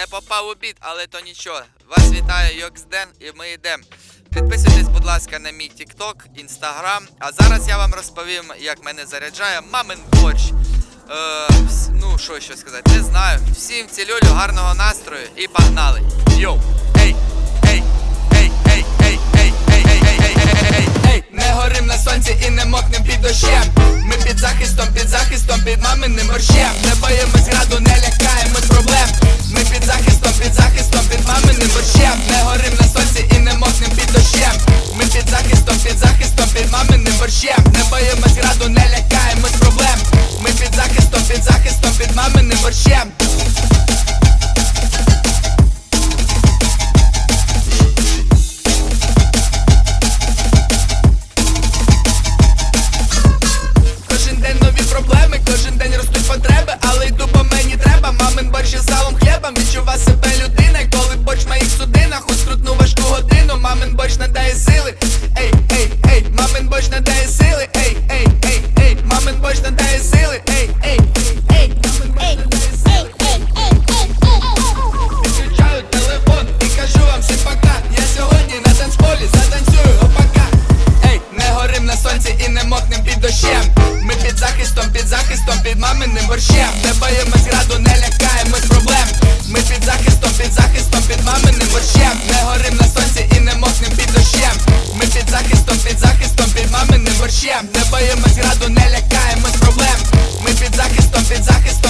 не попав у біт, але то нічого. Вас вітає Йоксден і ми йдемо. Підписуйтесь, будь ласка, на мій TikTok, Instagram. А зараз я вам розповім, як мене заряджає мамин борщ. Е, ну, що ще сказати, не знаю. Всім цілюлю, гарного настрою і погнали. Йоу! Ей! Ей! Ей! Ей! Ей! Ей! Ей! Ей! Ей! Ей! Ей! Ей! Ей, не горим на сонці і не мокнем під дощем Ми під захистом, під захистом, під маминим борщем Не боїмось борщем Кожен день нові проблеми, кожен день ростуть потреби, але йду по мені треба. Мамин борщ із салом хлібом відчува себе людина, коли борщ в моїх судинах у скрутну важку годину. Мамин борщ надає сили. Мокнем під дощем. Ми під захистом, під захистом, під маминим борщем. Не боїмось граду, не лякаємось проблем. Ми під захистом, під захистом, під маминим борщем. Не горим на сонці і не мокнем під дощем. Ми під захистом, під захистом, під маминим борщем. Не боїмось граду, не лякаємось проблем. Ми під захистом, під захистом,